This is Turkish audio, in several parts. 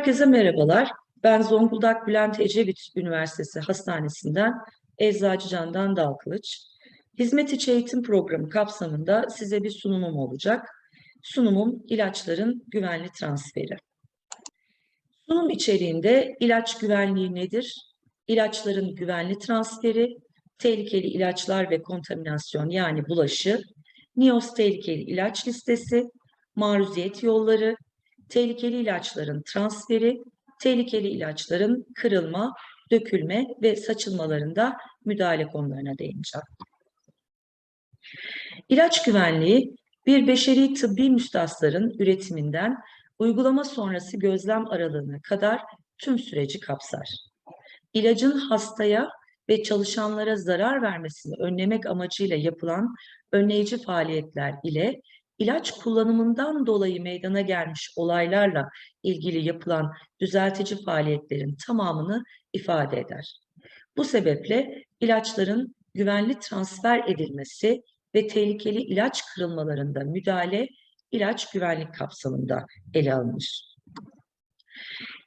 Herkese merhabalar. Ben Zonguldak Bülent Ecevit Üniversitesi Hastanesi'nden Eczacı Candan Dalkılıç. Hizmet içi eğitim programı kapsamında size bir sunumum olacak. Sunumum ilaçların güvenli transferi. Sunum içeriğinde ilaç güvenliği nedir? İlaçların güvenli transferi, tehlikeli ilaçlar ve kontaminasyon yani bulaşı, NIOS tehlikeli ilaç listesi, maruziyet yolları, tehlikeli ilaçların transferi, tehlikeli ilaçların kırılma, dökülme ve saçılmalarında müdahale konularına değineceğim. İlaç güvenliği, bir beşeri tıbbi müstahsların üretiminden uygulama sonrası gözlem aralığına kadar tüm süreci kapsar. İlacın hastaya ve çalışanlara zarar vermesini önlemek amacıyla yapılan önleyici faaliyetler ile ilaç kullanımından dolayı meydana gelmiş olaylarla ilgili yapılan düzeltici faaliyetlerin tamamını ifade eder. Bu sebeple ilaçların güvenli transfer edilmesi ve tehlikeli ilaç kırılmalarında müdahale ilaç güvenlik kapsamında ele alınır.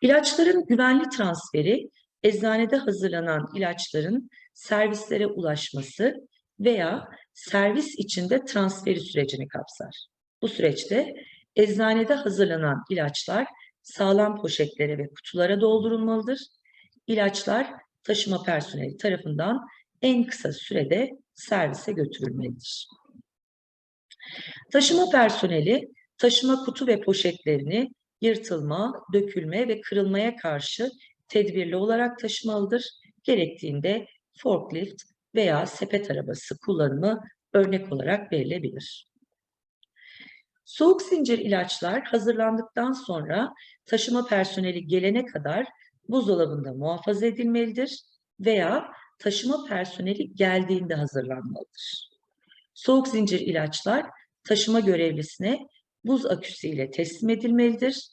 İlaçların güvenli transferi eczanede hazırlanan ilaçların servislere ulaşması veya servis içinde transferi sürecini kapsar. Bu süreçte eczanede hazırlanan ilaçlar sağlam poşetlere ve kutulara doldurulmalıdır. İlaçlar taşıma personeli tarafından en kısa sürede servise götürülmelidir. Taşıma personeli taşıma kutu ve poşetlerini yırtılma, dökülme ve kırılmaya karşı tedbirli olarak taşımalıdır. Gerektiğinde forklift veya sepet arabası kullanımı örnek olarak verilebilir. Soğuk zincir ilaçlar hazırlandıktan sonra taşıma personeli gelene kadar buzdolabında muhafaza edilmelidir veya taşıma personeli geldiğinde hazırlanmalıdır. Soğuk zincir ilaçlar taşıma görevlisine buz aküsü ile teslim edilmelidir.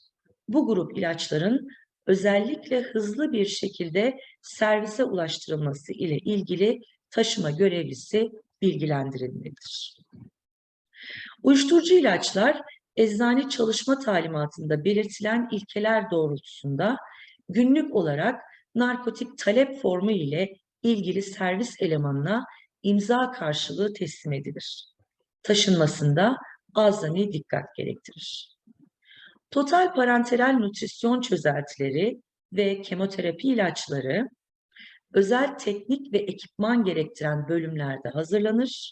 Bu grup ilaçların özellikle hızlı bir şekilde servise ulaştırılması ile ilgili taşıma görevlisi bilgilendirilmelidir. Uyuşturucu ilaçlar eczane çalışma talimatında belirtilen ilkeler doğrultusunda günlük olarak narkotik talep formu ile ilgili servis elemanına imza karşılığı teslim edilir. Taşınmasında azami dikkat gerektirir. Total parenteral nutrisyon çözeltileri ve kemoterapi ilaçları özel teknik ve ekipman gerektiren bölümlerde hazırlanır.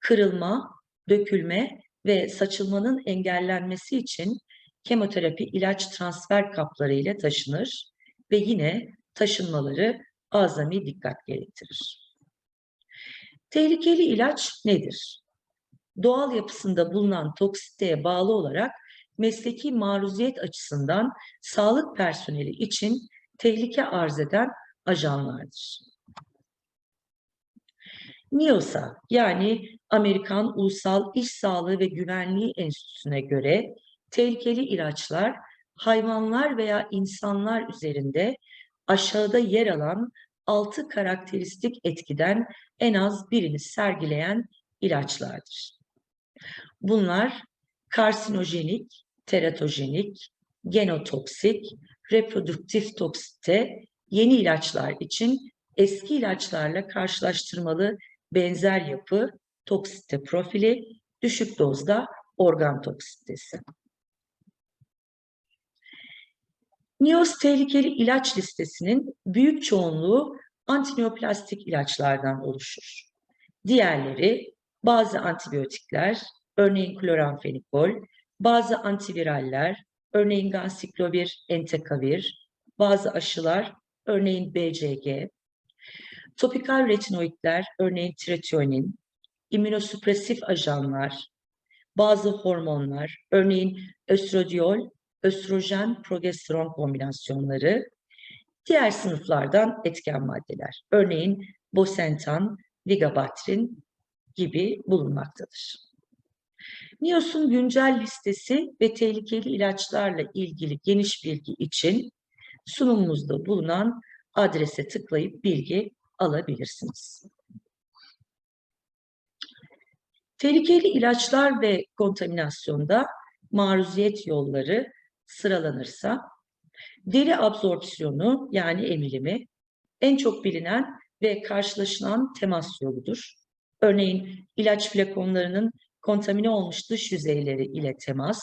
Kırılma, dökülme ve saçılmanın engellenmesi için kemoterapi ilaç transfer kapları ile taşınır ve yine taşınmaları azami dikkat gerektirir. Tehlikeli ilaç nedir? Doğal yapısında bulunan toksiteye bağlı olarak mesleki maruziyet açısından sağlık personeli için tehlike arz eden ajanlardır. NIOS'a yani Amerikan Ulusal İş Sağlığı ve Güvenliği Enstitüsü'ne göre tehlikeli ilaçlar hayvanlar veya insanlar üzerinde aşağıda yer alan altı karakteristik etkiden en az birini sergileyen ilaçlardır. Bunlar karsinojenik, teratojenik, genotoksik, reproduktif toksite, yeni ilaçlar için eski ilaçlarla karşılaştırmalı benzer yapı, toksite profili, düşük dozda organ toksitesi. NIOS tehlikeli ilaç listesinin büyük çoğunluğu antineoplastik ilaçlardan oluşur. Diğerleri bazı antibiyotikler, örneğin kloramfenikol, bazı antiviraller, örneğin gansiklovir, entekavir, bazı aşılar, örneğin BCG, topikal retinoidler, örneğin tretinoin, immünosüpresif ajanlar, bazı hormonlar, örneğin östrodiol, östrojen, progesteron kombinasyonları, diğer sınıflardan etken maddeler, örneğin bosentan, vigabatrin gibi bulunmaktadır. NIOS'un güncel listesi ve tehlikeli ilaçlarla ilgili geniş bilgi için sunumumuzda bulunan adrese tıklayıp bilgi alabilirsiniz. Tehlikeli ilaçlar ve kontaminasyonda maruziyet yolları sıralanırsa, Deri absorpsiyonu yani emilimi en çok bilinen ve karşılaşılan temas yoludur. Örneğin ilaç flakonlarının kontamine olmuş dış yüzeyleri ile temas,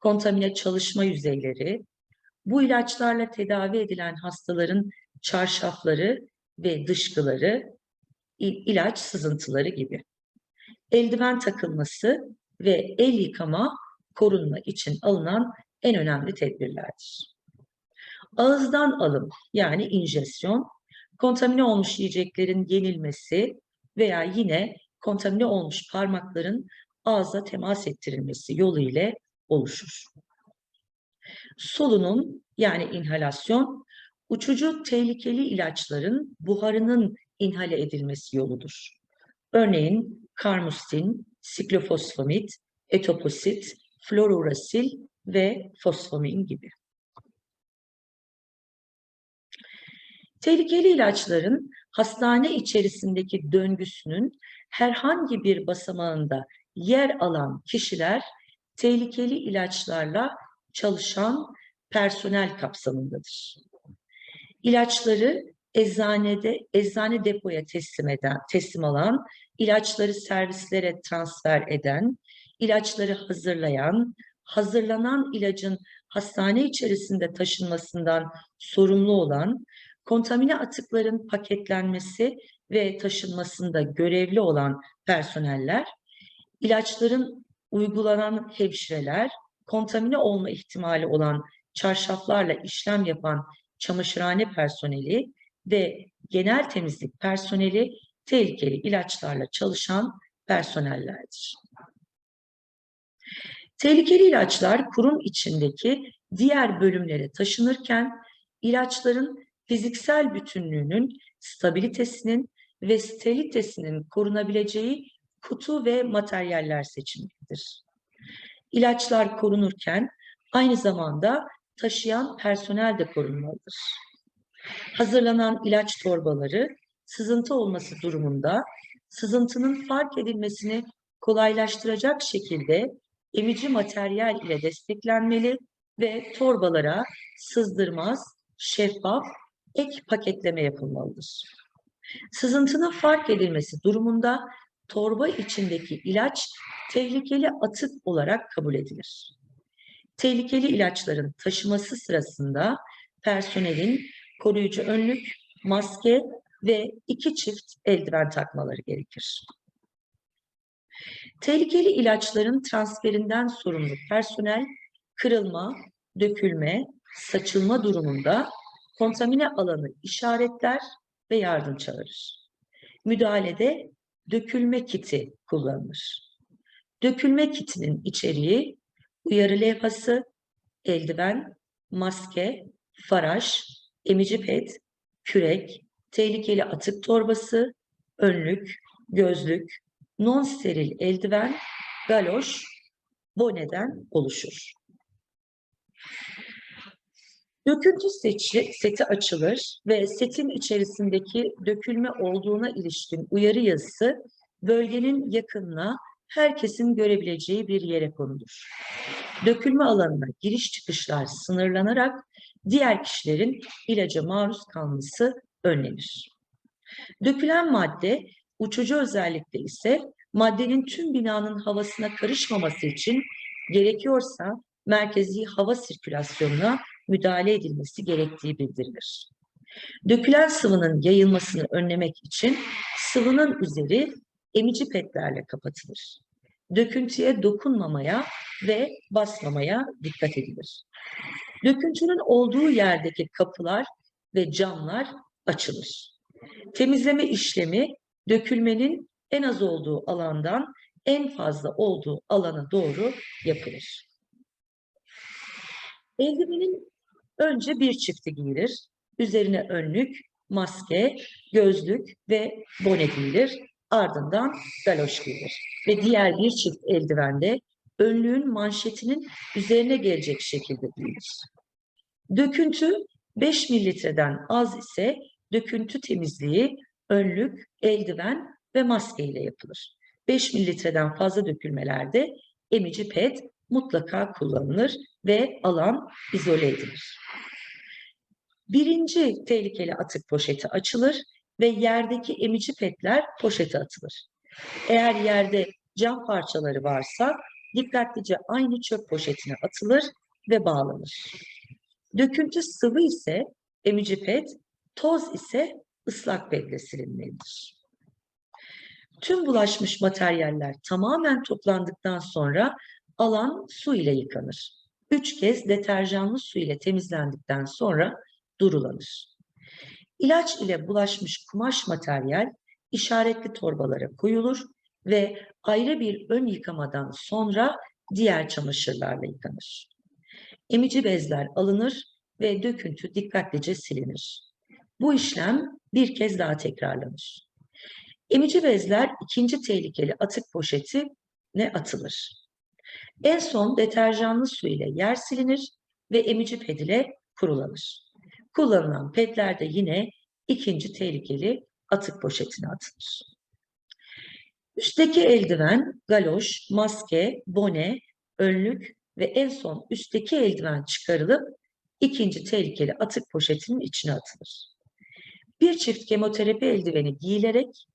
kontamine çalışma yüzeyleri, bu ilaçlarla tedavi edilen hastaların çarşafları ve dışkıları, il- ilaç sızıntıları gibi. Eldiven takılması ve el yıkama korunma için alınan en önemli tedbirlerdir. Ağızdan alım yani injesyon, kontamine olmuş yiyeceklerin yenilmesi veya yine kontamine olmuş parmakların ağza temas ettirilmesi yolu ile oluşur. Solunum yani inhalasyon, uçucu tehlikeli ilaçların buharının inhale edilmesi yoludur. Örneğin karmustin, siklofosfamid, etoposit, fluorourasil ve fosfamin gibi. Tehlikeli ilaçların hastane içerisindeki döngüsünün herhangi bir basamağında yer alan kişiler tehlikeli ilaçlarla çalışan personel kapsamındadır. İlaçları eczanede, eczane depoya teslim eden, teslim alan, ilaçları servislere transfer eden, ilaçları hazırlayan, hazırlanan ilacın hastane içerisinde taşınmasından sorumlu olan, kontamine atıkların paketlenmesi ve taşınmasında görevli olan personeller, ilaçların uygulanan hemşireler, kontamine olma ihtimali olan çarşaflarla işlem yapan çamaşırhane personeli ve genel temizlik personeli tehlikeli ilaçlarla çalışan personellerdir. Tehlikeli ilaçlar kurum içindeki diğer bölümlere taşınırken ilaçların fiziksel bütünlüğünün, stabilitesinin ve sterilitesinin korunabileceği kutu ve materyaller seçilmektedir. İlaçlar korunurken aynı zamanda taşıyan personel de korunmalıdır. Hazırlanan ilaç torbaları sızıntı olması durumunda sızıntının fark edilmesini kolaylaştıracak şekilde emici materyal ile desteklenmeli ve torbalara sızdırmaz, şeffaf ek paketleme yapılmalıdır. Sızıntının fark edilmesi durumunda torba içindeki ilaç tehlikeli atık olarak kabul edilir. Tehlikeli ilaçların taşıması sırasında personelin koruyucu önlük, maske ve iki çift eldiven takmaları gerekir. Tehlikeli ilaçların transferinden sorumlu personel kırılma, dökülme, saçılma durumunda kontamine alanı işaretler ve yardım çağırır. Müdahalede dökülme kiti kullanılır. Dökülme kitinin içeriği uyarı levhası, eldiven, maske, faraj, emici pet, kürek, tehlikeli atık torbası, önlük, gözlük, non-steril eldiven, galoş, boneden oluşur. Döküntü seçi, seti açılır ve setin içerisindeki dökülme olduğuna ilişkin uyarı yazısı bölgenin yakınına herkesin görebileceği bir yere konulur. Dökülme alanına giriş çıkışlar sınırlanarak diğer kişilerin ilaca maruz kalması önlenir. Dökülen madde uçucu özellikle ise maddenin tüm binanın havasına karışmaması için gerekiyorsa merkezi hava sirkülasyonuna müdahale edilmesi gerektiği bildirilir. Dökülen sıvının yayılmasını önlemek için sıvının üzeri emici petlerle kapatılır. Döküntüye dokunmamaya ve basmamaya dikkat edilir. Döküntünün olduğu yerdeki kapılar ve camlar açılır. Temizleme işlemi dökülmenin en az olduğu alandan en fazla olduğu alana doğru yapılır. Eldivenin önce bir çifti giyilir. Üzerine önlük, maske, gözlük ve bone giyilir. Ardından galoş giyilir. Ve diğer bir çift eldivende önlüğün manşetinin üzerine gelecek şekilde giyilir. Döküntü 5 mililitreden az ise döküntü temizliği önlük, eldiven ve maske ile yapılır. 5 mililitreden fazla dökülmelerde emici pet mutlaka kullanılır ve alan izole edilir. Birinci tehlikeli atık poşeti açılır ve yerdeki emici petler poşete atılır. Eğer yerde cam parçaları varsa dikkatlice aynı çöp poşetine atılır ve bağlanır. Döküntü sıvı ise emici pet, toz ise ıslak pedle silinmelidir. Tüm bulaşmış materyaller tamamen toplandıktan sonra alan su ile yıkanır. Üç kez deterjanlı su ile temizlendikten sonra durulanır. İlaç ile bulaşmış kumaş materyal işaretli torbalara koyulur ve ayrı bir ön yıkamadan sonra diğer çamaşırlarla yıkanır. Emici bezler alınır ve döküntü dikkatlice silinir. Bu işlem bir kez daha tekrarlanır. Emici bezler ikinci tehlikeli atık poşetine atılır. En son deterjanlı su ile yer silinir ve emici ped ile kurulanır. Kullanılan pedler de yine ikinci tehlikeli atık poşetine atılır. Üstteki eldiven, galoş, maske, bone, önlük ve en son üstteki eldiven çıkarılıp ikinci tehlikeli atık poşetinin içine atılır. Bir çift kemoterapi eldiveni giyilerek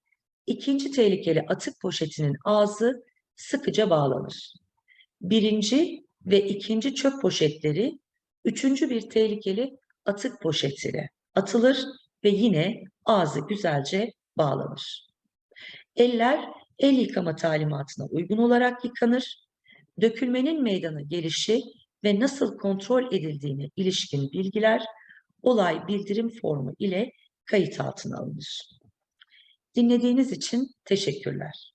ikinci tehlikeli atık poşetinin ağzı sıkıca bağlanır. Birinci ve ikinci çöp poşetleri üçüncü bir tehlikeli atık poşetine atılır ve yine ağzı güzelce bağlanır. Eller el yıkama talimatına uygun olarak yıkanır. Dökülmenin meydana gelişi ve nasıl kontrol edildiğine ilişkin bilgiler olay bildirim formu ile kayıt altına alınır. Dinlediğiniz için teşekkürler.